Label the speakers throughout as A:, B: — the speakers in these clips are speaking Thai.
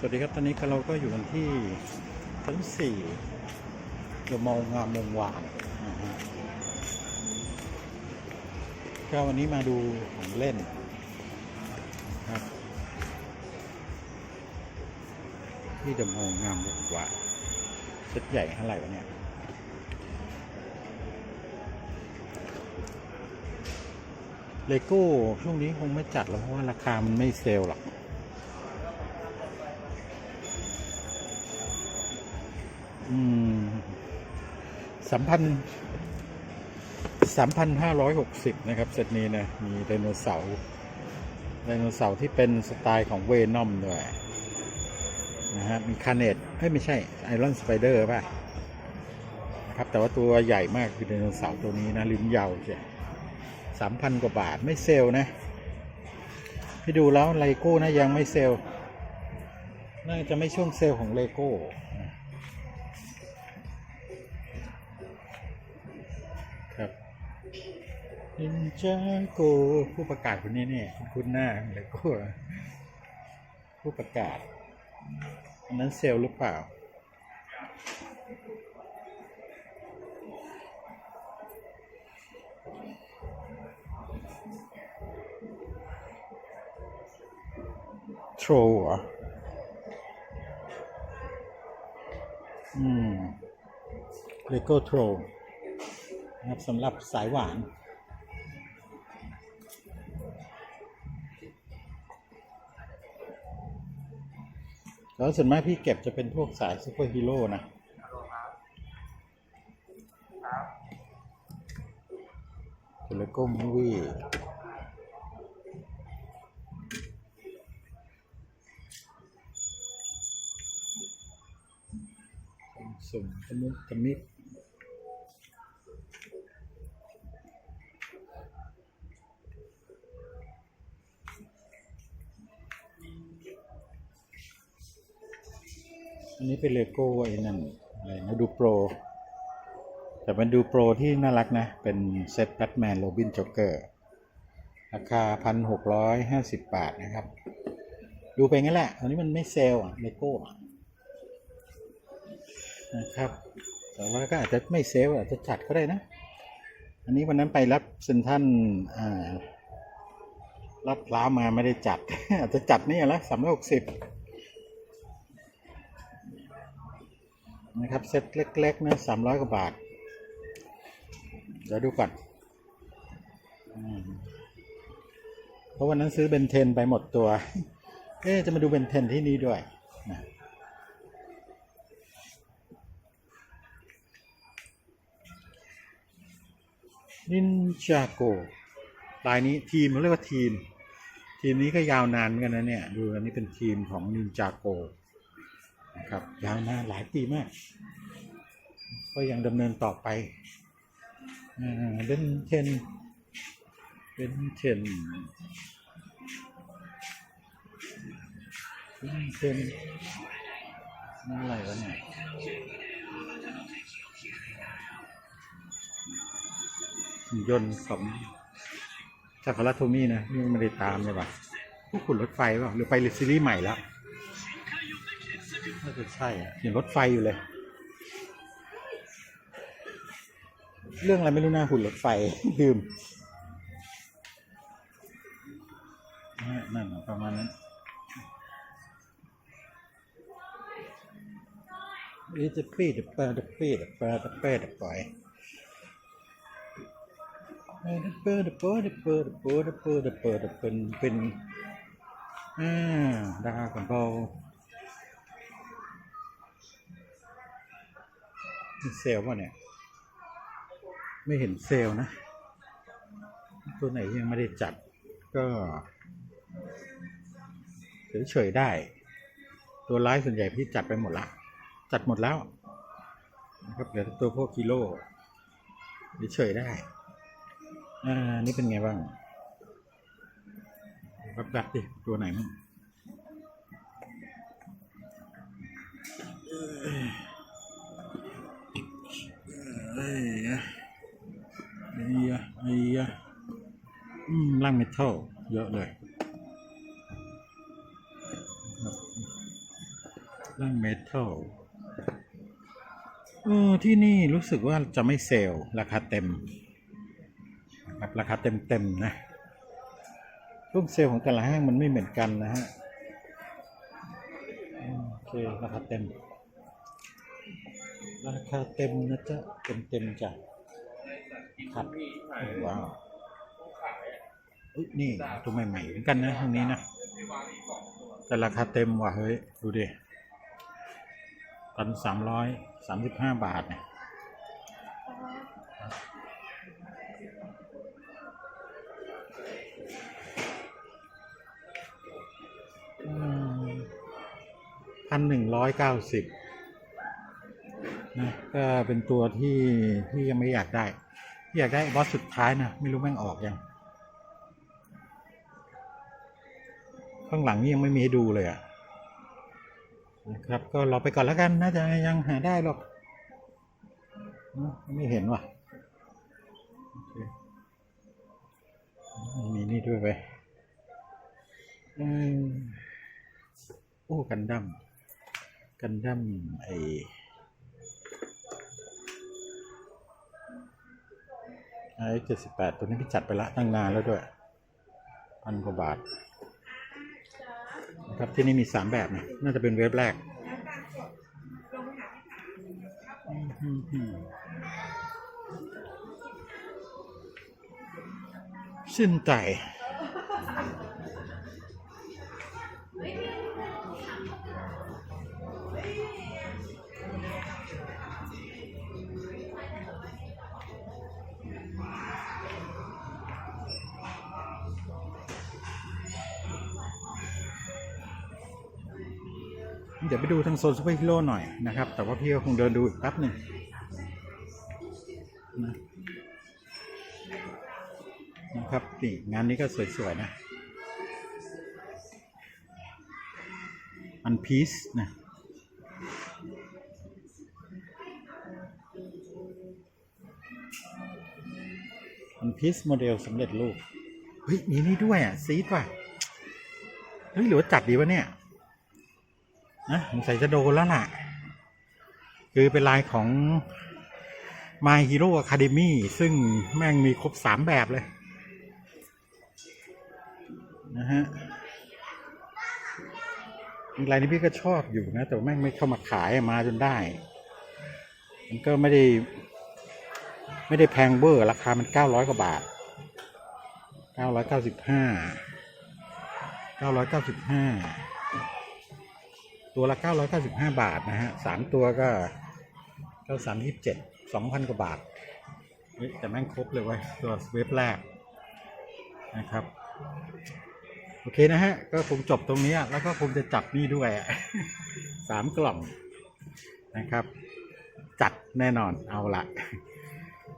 A: สวัสดีครับ ตอนนี้เราก็อยู่กันที่ชั้นสี่เดอะมอลล์งามวงวานนะฮะก็วันนี้มาดูของเล่นครับที่เดอะมอลล์งามวงวานเซ็ตใหญ่เท่าไหร่วะเนี่ยเลโก้ช่วงนี้คงไม่จัดแล้วเพราะว่าราคามันไม่เซลล์หรอก สามพันสามพันห้าร้อยหกสิบนะครับเซตนี้นะ มีไดโนเสาร์ไดโนเสาร์ที่เป็นสไตล์ของเวนอมด้วยนะฮะมีคาเนตเอ้ยไม่ใช่ไอรอนสไปเดอร์ป่ะนะครับแต่ว่าตัวใหญ่มากคือไดโนเสาร์ตัวนี้นะลิ้นยาวใช่สามพันกว่าบาทไม่เซลนะพี่ดูแล้วไลโก้นะยังไม่เซลน่าจะไม่ช่วงเซลของเลโก้ นินจาโกผู้ประกาศคนนี้เนี่ยคุ้นๆหน้าเลโก้ผู้ประกาศอันนั้นเซลล์หรือเปล่า โทรเหรออืมเลโก้โทรนะครับสำหรับสายหวาน แล้วส่วนมากพี่เก็บจะเป็นพวกสายซูเปอร์ฮีโร่นะเลโก้มูวี่สุ่มตะมุตะมิด นนี้เป็นเลโก้ไอ้นั่นอะไรนะดูโปร แต่มันดูโปรที่น่ารักนะ เป็นเซตแบทแมนโรบินจ็อกเกอร์ราคาพันหกร้อยห้าสิบบาทนะครับ ดูไปงั้นแหละตอนนี้มันไม่เซลล์อะเลโก้นะครับแต่ว่าก็อาจจะไม่เซลล์อาจจะจัดก็ได้นะ อันนี้วันนั้นไปรับเซนทรันอ่ารับพร้ามาไม่ได้จัด อาจจะจัดนี่แหละสามร้อยหกสิบ นะครับ เซ็ตเล็กๆนะสามร้อยกว่าบาท เดี๋ยวดูก่อนอเพราะวันนั้นซื้อเบนเทนไปหมดตัว เอ๊จะมาดูเบนเทนที่นี่ด้วยนะนินจาโกลายนี้ทีมเขาเรียกว่าทีม ทีมนี้ก็ยาวนานเหมือนกันนะเนี่ย ดูอันนี้เป็นทีมของนินจาโก นะครับยาวนานหลายปีมาก ก็ยังดำเนินต่อไปเป็นเทนเป็นเทนเป็นเทนนั่นอะไรวะเนี่ยยนต์ของจากคาราโทมี่นะนี่ไม่ได้ตามเลยว่ะพวกขุนรถไฟเปล่าหรือไปซีรีส์ใหม่แล้ว น่าจะใช่อะเห็นรถไฟอยู่เลย เรื่องอะไรไม่รู้นะหุ่นรถไฟลืมนั่นน่ะประมาณนั้นอีจะปีดเปิดปีดเปิดเปิดปล่อยเปิดเปิดเปิดเปิดเปิดเปิดเปิดเป็นเป็นอ่าดากันเบา เซลล์ป่ะเนี่ย ไม่เห็นเซลล์นะ ตัวไหนยังไม่ได้จัดก็เฉยๆได้ ตัวร้ายส่วนใหญ่พี่จัดไปหมดละ จัดหมดแล้วนะครับเหลือตัวพวกกิโลเฉยๆได้อ่านี่เป็นไงบ้างรับดับดิตัวไหนมั่ง เอ้ยไอ้ยะไอ้ยร่างเมทัลเยอะเลยครับเรื่องเมทัลเออที่นี่รู้สึกว่าจะไม่เซลล์ราคาเต็มนะครับราคาเต็มเต็มนะช่วงเซลล์ของแต่ละห้างมันไม่เหมือนกันนะฮะ โอเค ราคาเต็ม ราคาเต็มนะจ๊ะเต็มเต็มจ้ะครับว้าวอุ๊ยนี่ตัวใหม่ๆเหมือนกันนะทางนี้นะแต่ราคาเต็มว่ะเฮ้ยดูดิตันสามร้อยสามสิบห้าบาทเนี่ยพันหนึ่งร้อยเก้าสิบ นะก็เป็นตัวที่ที่ยังไม่อยากได้ที่อยากได้บอสสุดท้ายนะไม่รู้แม่งออกยัง ข้างหลังนี่ยังไม่มีให้ดูเลยอะนะครับ ก็รอไปก่อนแล้วกันน่าจะยังหาได้หรอกเนอะไม่เห็นว่ะมีนี่ด้วยไปโอ้กันดั้มกันดั้มไอ ไอ้เจ็ดสิบแปดตัวนี้พี่จัดไปละตั้งนานแล้วด้วยพันกว่าบาทนะครับที่นี่มีสามแบบนะน่าจะเป็นเว็บแรกสิ้นใจ เดี๋ยวไปดูทางโซนซูเปอร์ฮีโร่หน่อยนะครับ แต่ว่าพี่ก็คงเดินดูอีกแป๊บหนึ่งนะนะครับนี่งานนี้ก็สวย ๆ นะอันพีซนะอันพีซโมเดลสำเร็จรูป เฮ้ย มีนี่ด้วยอะ ซีดว่ะ เฮ้ย หรือว่าจัดดีวะเนี่ย นะสงสัยจะโดนแล้วล่ะ คือเป็นลายของ My Hero Academy ซึ่งแม่งมีครบสามแบบเลย นะฮะลายนี้พี่ก็ชอบอยู่นะ แต่ว่าแม่งไม่เข้ามาขายมาจนได้ มันก็ไม่ได้ ไม่ได้แพงเบอร์ ราคามันเก้าร้อยกว่าบาทเก้าร้อยเก้าสิบห้าเก้าร้อยเก้าสิบห้า ตัวละ 995 บาทนะฮะสามตัวก็ก็สามยี่สิบเจ็ดสองพันกว่าบาทเฮ้ยแต่แม่งครบเลยเว้ยตัวเว็บแรกนะครับ โอเคนะฮะ ก็คงจบตรงนี้แล้วก็คงจะจับนี่ด้วยสามกล่องนะครับ จัดแน่นอนเอาละ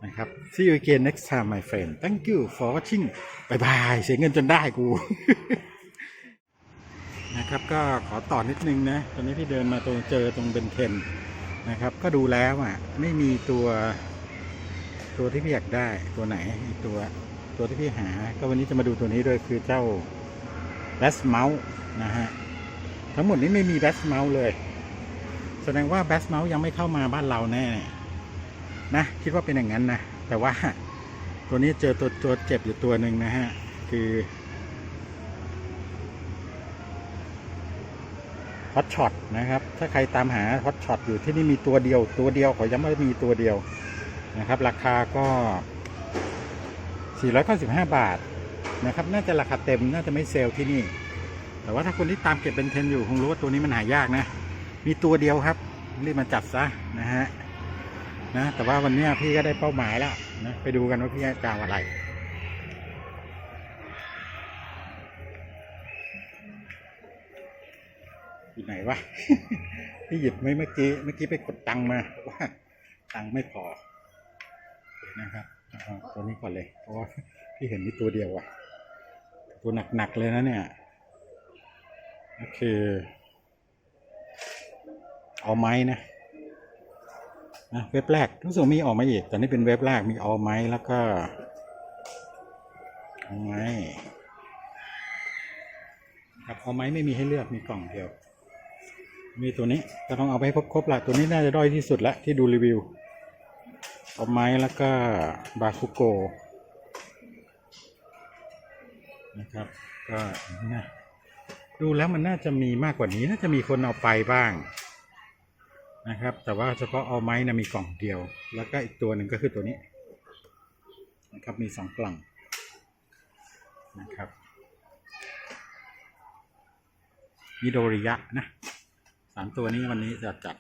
A: นะครับ see you again next time my friend thank you for watching บายบาย เสียเงินจนได้กู นะครับก็ขอต่อนิดนึงนะตอนนี้พี่เดินมาตรงเจอตรงเบนเทนนะครับ ก็ดูแล้วอะไม่มีตัวตัวที่พี่อยากได้ตัวไหนตัวตัวที่พี่หา ก็วันนี้จะมาดูตัวนี้ด้วยคือเจ้าแบสเม u ส์นะฮะทั้งหมดนี้ไม่มีแบสเม u ส์เลย แสดงว่าแบสเม u ส์ยังไม่เข้ามาบ้านเราแน่นะคิดว่าเป็นอย่างนั้นนะแต่ว่าตัวนี้เจอตัวตัวเจ็บอยู่ตัวหนึ่งนะฮะคือ ฮอตช็อตนะครับ ถ้าใครตามหาฮอตช็อตอยู่ที่นี่มีตัวเดียว ตัวเดียวขอย้ำว่ามีตัวเดียวนะครับ ราคาก็ 495 บาทนะครับ น่าจะราคาเต็มน่าจะไม่เซลล์ที่นี่ แต่ว่าถ้าคนที่ตามเก็บเป็นเทนอยู่คงรู้ว่าตัวนี้มันหายากนะ มีตัวเดียวครับรีบมาจับซะนะฮะนะแต่ว่าวันนี้พี่ก็ได้เป้าหมายแล้วนะไปดูกันว่าพี่จะเอาอะไร ไหนวะพี่หยิบไม่เมื่อกี้เมื่อกี้ไปกดตังมาว่าตังไม่พอนะครับเอตัวนี้ก่อนเลยเพราะว่าพี่เห็นมีตัวเดียวอะตัวหนักๆเลยนะเนี่ยก็คือเอาไม้นะนะเว็บแรกรู้สึกมีออกมาอีกแต่นี่เป็นเว็บแรกมีเอาไม้แล้วก็เอาไม้ครับเอาไม้ไม่มีให้เลือกมีกล่องเดียว มีตัวนี้ก็ต้องเอาไปให้ครบๆละตัวนี้น่าจะด้อยที่สุดละที่ดูรีวิวเอาไม้แล้วก็บาคุโกนะครับ ก็นะดูแล้วมันน่าจะมีมากกว่านี้ น่าจะมีคนเอาไปบ้างนะครับ แต่ว่าเฉพาะเอาไม้นะมีกล่องเดียว แล้วก็อีกตัวหนึ่งก็คือตัวนี้นะครับมีสองกล่องนะครับมิโดริยะนะามตัวนี้วันนี้จะจัด